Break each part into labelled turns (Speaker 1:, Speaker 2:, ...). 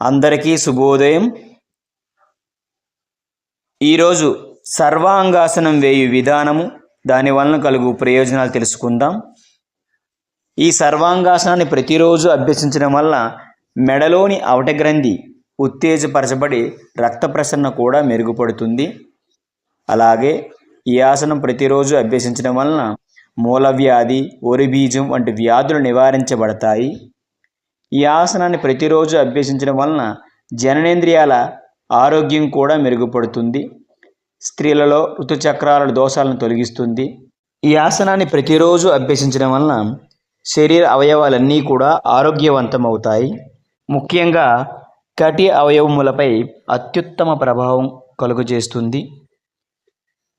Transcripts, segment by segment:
Speaker 1: అందరికీ శుభోదయం. ఈరోజు సర్వాంగాసనం వేయు విధానము దాని వలన కలుగు ప్రయోజనాలు తెలుసుకుందాం. ఈ సర్వాంగాసనాన్ని ప్రతిరోజు అభ్యసించడం వల్ల మెడలోని అవటగ్రంథి ఉత్తేజపరచబడి రక్త ప్రసరణ కూడా మెరుగుపడుతుంది. అలాగే ఈ ఆసనం ప్రతిరోజు అభ్యసించడం వలన మూలవ్యాధి ఒరిబీజం వంటి వ్యాధులు నివారించబడతాయి. ఈ ఆసనాన్ని ప్రతిరోజు అభ్యసించడం వలన జననేంద్రియాల ఆరోగ్యం కూడా మెరుగుపడుతుంది. స్త్రీలలో ఋతుచక్రాల దోషాలను తొలగిస్తుంది. ఈ ఆసనాన్ని ప్రతిరోజు అభ్యసించడం వలన శరీర అవయవాలన్నీ కూడా ఆరోగ్యవంతమవుతాయి. ముఖ్యంగా కటి అవయవములపై అత్యుత్తమ ప్రభావం కలుగజేస్తుంది.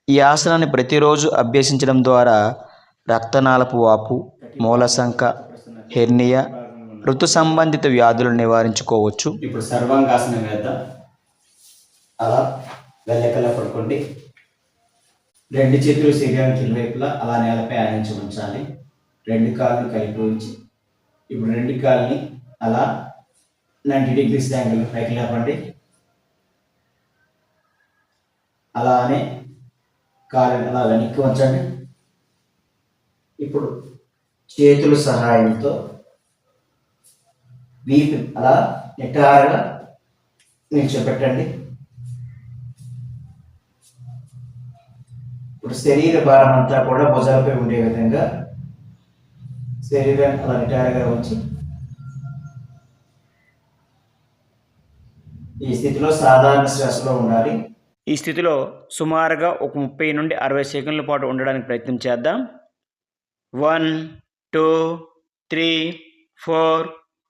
Speaker 1: ఈ ఆసనాన్ని ప్రతిరోజు అభ్యసించడం ద్వారా రక్తనాళపు వాపు మూలసంక హెర్నియా ఋతు సంబంధిత వ్యాధులను నివారించుకోవచ్చు.
Speaker 2: ఇప్పుడు సర్వాంగాసనం వేద్దాం. అలా వెళ్ళకలా పడుకోండి. రెండు చేతులు శరీరానికి ఇరువైపులా అలా నేలపై ఆనించి ఉంచాలి. రెండు కాళ్ళు కలిపి ఉంచి ఇప్పుడు రెండు కాళ్ళని అలా నైంటీ డిగ్రీస్ యాంగిల్ పైకి లేపండి. అలానే కాళ్ళని అలా వెనక్కి ఉంచండి. ఇప్పుడు చేతుల సహాయంతో వీపు అలా నిటారుగా నిల్చోబెట్టండి ఇప్పుడు శరీర భారం అంతా కూడా భుజాలపై ఉండే విధంగా శరీరాన్ని అలా నిటారుగా ఉంచి ఈ స్థితిలో సాధారణ శ్వాసలో ఉండాలి.
Speaker 1: ఈ స్థితిలో సుమారుగా ఒక ముప్పై నుండి అరవై సెకండ్ల పాటు ఉండడానికి ప్రయత్నం చేద్దాం. One two three four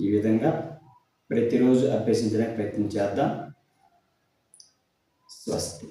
Speaker 2: ఈ విధంగా ప్రతిరోజు అభ్యసించడానికి ప్రయత్నం చేద్దాం. స్వస్తి.